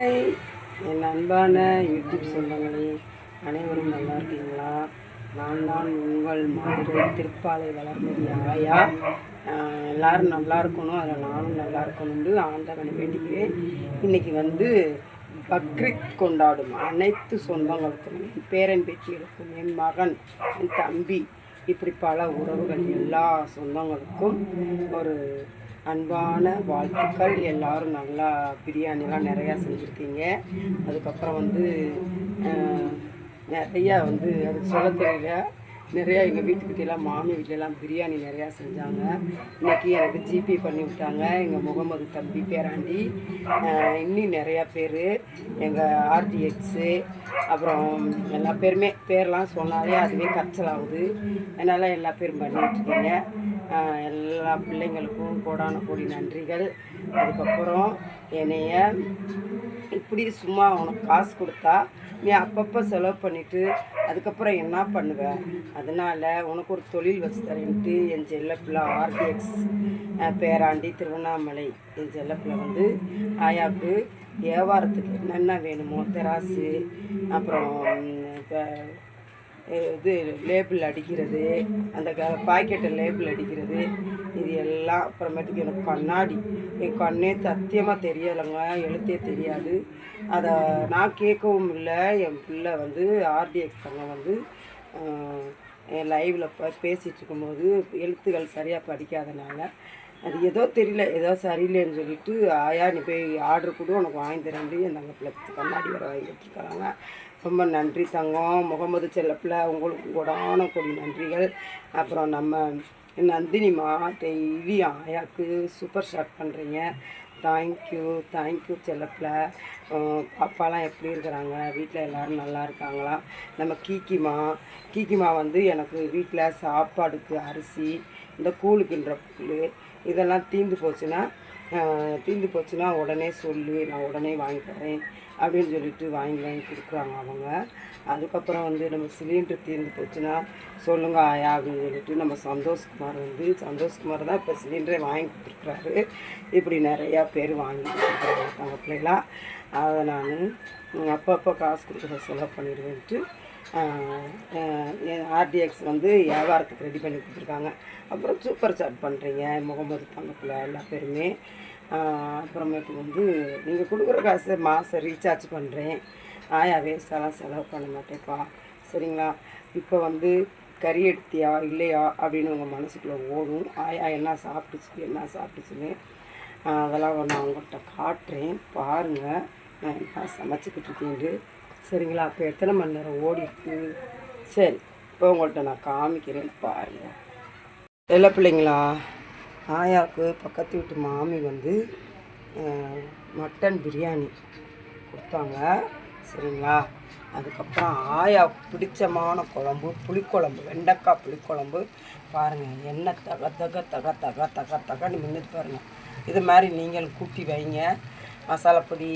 என் அன்பான யூடியூப் சொந்தங்களே அனைவரும் நல்லா இருக்கீங்களா? நான் தான் உங்கள் மாதிரி திருப்பாலை வளர்மதி ஆயா. எல்லாரும் நல்லா இருக்கணும் அதில் நானும் நல்லா இருக்கணும்னு ஆண்டவனை வேண்டிக்கிறேன். இன்னைக்கு வந்து பக்ரீத் கொண்டாடும் அனைத்து சொந்தங்களுக்கும் என் பேரன் பேச்சிகளுக்கும் என் மகன் என் தம்பி இப்படி பல உறவுகள் எல்லா சொந்தங்களுக்கும் ஒரு அன்பான வாழ்த்துக்கள். எல்லாரும் நல்லா பிரியாணிலாம் நிறையா செஞ்சுருக்கீங்க. அதுக்கப்புறம் வந்து நிறையா வந்து அதுக்கு சொல்ல தெரியல. நிறையா எங்கள் வீட்டுக்கிட்டலாம் மாமி வீட்டிலலாம் பிரியாணி நிறையா செஞ்சாங்க. இன்றைக்கி எனக்கு ஜிபே பண்ணி விட்டாங்க. எங்கள் முகமது தம்பி பேராண்டி. இன்னும் நிறையா பேர். எங்கள் ஆர்டிஎக்ஸு அப்புறம் எல்லா பேருமே பேர்லாம் சொன்னாலே அதுவே கச்சலாகுது அதனால் எல்லா பேரும் பண்ணிகிட்ருக்கீங்க எல்லா பிள்ளைங்களுக்கும் கோடான கோடி நன்றிகள். அதுக்கப்புறம் என்னைய இப்படி சும்மா உனக்கு காசு கொடுத்தா நீ அப்பப்போ செலவு பண்ணிவிட்டு அதுக்கப்புறம் என்ன பண்ணுவேன் அதனால் உனக்கு ஒரு தொழில் வச்சு தரேன்ட்டு என் செல்லப்பிள்ளை ஆர்டிஎக்ஸ் பேராண்டி திருவண்ணாமலை. என் செல்லப்பிள்ளை வந்து ஆயாவுக்கு வியாபாரத்துக்கு என்னென்ன வேணுமோ தெராசு அப்புறம் இப்போ இது லேபிள் அடிக்கிறது அந்த க பாக்கெட்டை லேபிள் அடிக்கிறது இது எல்லாம் அப்புறமேட்டுக்கு எனக்கு கண்ணாடி. என் கண்ணே சத்தியமாக தெரியலைங்க எழுத்தே தெரியாது. அதை நான் கேட்கவும் இல்லை என் பிள்ளை வந்து ஆர்டிஎக்ஸ் தங்க வந்து என் லைவில் ப பேசிகிட்டு இருக்கும்போது எழுத்துக்கள் சரியாக படிக்காதனால அது ஏதோ தெரியல ஏதோ சரியில்லைன்னு சொல்லிட்டு ஆயா நீ போய் ஆர்டர் கொடு உனக்கு வாங்கி தரேன். என் தங்க பிள்ளை கண்ணாடி வர வாங்கி வச்சுருக்காங்க. ரொம்ப நன்றி தங்கம். முகமது செல்லப்பில் உங்களுக்கு கூடான கொடி நன்றிகள். அப்புறம் நம்ம நந்தினிமா டெய்லி ஆயாக்கு சூப்பர் ஸ்டார்ட் பண்ணுறீங்க தேங்க்யூ தேங்க்யூ செல்லப்பில். பாப்பாலாம் எப்படி இருக்கிறாங்க? வீட்டில் எல்லோரும் நல்லா இருக்காங்களா? நம்ம கீக்கிமா கீக்கிமா வந்து எனக்கு வீட்டில் சாப்பாடுக்கு அரிசி இந்த கூழுக்குன்ற புல் இதெல்லாம் தீந்து போச்சுன்னா தீர்ந்து தீந்து போச்சுன்னா உடனே சொல்லு நான் உடனே வாங்கி தரேன் அப்படின்னு சொல்லிட்டு வாங்கி வாங்கி கொடுக்குறாங்க அவங்க. அதுக்கப்புறம் வந்து நம்ம சிலிண்டர் தீர்ந்து போச்சுன்னா சொல்லுங்க ஆயா அப்படின்னு சொல்லிட்டு நம்ம சந்தோஷ்குமார் வந்து சந்தோஷ்குமார் தான் இப்போ சிலிண்டரை வாங்கி கொடுத்துருக்குறாரு இப்படி நிறையா பேர் வாங்கி கொடுத்துருக்காங்க தங்க பிள்ளைகளா. அதை நான் அப்பப்போ காசு கொடுக்குற செலவு பண்ணிடுவேன்ட்டு ஆர்டிஎக்ஸ் வந்து வியாபாரத்துக்கு ரெடி பண்ணி கொடுத்துருக்காங்க. அப்புறம் சூப்பர் சாட் பண்ணுறீங்க முகமது தங்கத்தில் எல்லா பேருமே. அப்புறமேட்டு வந்து நீங்கள் கொடுக்குற காசு மாதம் ரீசார்ஜ் பண்ணுறேன் ஆயா வேஸ்டெல்லாம் செலவு பண்ண மாட்டேப்பா. சரிங்களா? இப்போ வந்து கறி எடுத்தியா இல்லையா? அப்படின்னு உங்கள் மனசுக்குள்ளே ஓடும். ஆயா என்ன சாப்பிட்டுச்சு என்ன சாப்பிட்டுச்சுன்னு அதெல்லாம் நான் உங்கள்கிட்ட காட்டுறேன். பாருங்கள் நான் என்ன சமைச்சிக்கிட்டு இருக்கேன்ட்டு சரிங்களா? அப்போ எத்தனை மணி நேரம் ஓடிட்டு சரி. இப்போ உங்கள்கிட்ட நான் காமிக்கிறேன் பாருங்கள் எல்லா பிள்ளைங்களா? ஆயாவுக்கு பக்கத்து வீட்டு மாமி வந்து மட்டன் பிரியாணி கொடுத்தாங்க. சரிங்களா? அதுக்கப்புறம் ஆயா பிடிச்சமான குழம்பு புளிக்குழம்பு வெண்டைக்காய் புளிக்குழம்பு. பாருங்கள் எண்ணெய் தக தக தக தக தக தகன்னு மின்னுது பாருங்கள் இது மாதிரி நீங்களும் கூட்டி வைங்க. மசாலா பொடி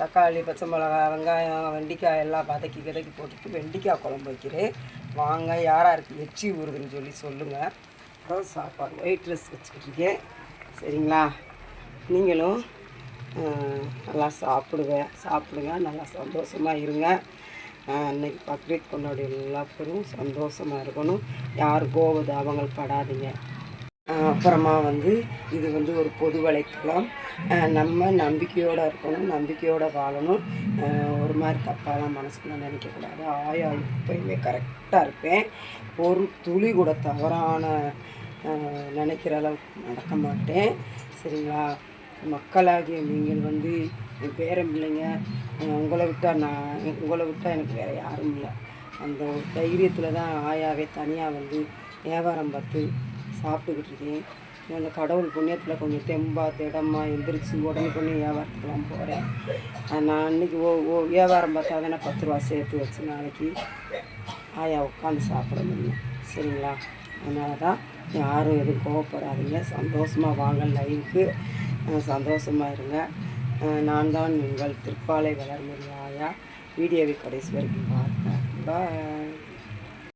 தக்காளி பச்சை மிளகா வெங்காயம் வெண்டிக்காய் எல்லாம் வதக்கி விதக்கி போட்டுட்டு வெண்டைக்காய் குழம்பு வைக்கிறேன். வாங்க யாராருக்கு யாருக்கு எச்சி ஊறுதுன்னு சொல்லி சொல்லுங்கள் அப்புறம் சாப்பாடு ஒயிட் ரைஸ் வச்சுக்கிட்டு இருக்கேன். சரிங்களா? நீங்களும் நல்லா சாப்பிடுங்க. சாப்பிடுங்க. நல்லா சந்தோஷமாக இருங்க. அன்னைக்கு பக்ரீத் கொண்டாடி எல்லா பேரும் சந்தோஷமாக இருக்கணும். யாரும் கோபதாபங்கள் படாதீங்க. அப்புறமா வந்து இது வந்து ஒரு பொது வலைத்தளம். நம்ம நம்பிக்கையோடு இருக்கணும் நம்பிக்கையோடு வாழணும். ஒரு மாதிரி தப்பாலாம் மனசுக்குள்ள நினைக்கக்கூடாது. ஆயா எப்பயுமே கரெக்டாக இருப்பேன். ஒரு துளி கூட தவறான நினைக்கிற அளவுக்கு நடக்க மாட்டேன். சரிங்களா? மக்களாகிய நீங்கள் வந்து என் பேரன் பிள்ளைங்க உங்களை விட்டால் நான் உங்களை விட்டால் எனக்கு வேறு யாரும் இல்லை. அந்த ஒரு தைரியத்தில் தான் ஆயாவே தனியாக வந்து வியாபாரம் பார்த்து சாப்பிட்டுக்கிட்டு இருக்கேன் அந்த கடவுள் புண்ணியத்தில் கொஞ்சம் தெம்பாக திடமாக எந்திரிச்சு உடனே பண்ணி வியாபாரத்துக்கெல்லாம் போகிறேன் நான் அன்றைக்கி ஓ ஓ வியாபாரம் பார்த்தா தானே பத்து ரூபா சேர்த்து வச்சு நாளைக்கு ஆயா உட்காந்து சாப்பிட முடியும். சரிங்களா? அதனால தான் யாரும் எதுவும் கோவப்படாதீங்க. சந்தோஷமாக வாங்க லைஃபுக்கு சந்தோஷமாக இருங்க. நான் தான் உங்கள் திருப்பாலை வளர்முறை ஆயா. வீடியோவை கடைசி வரைக்கும் பார்த்தேன் பாய்.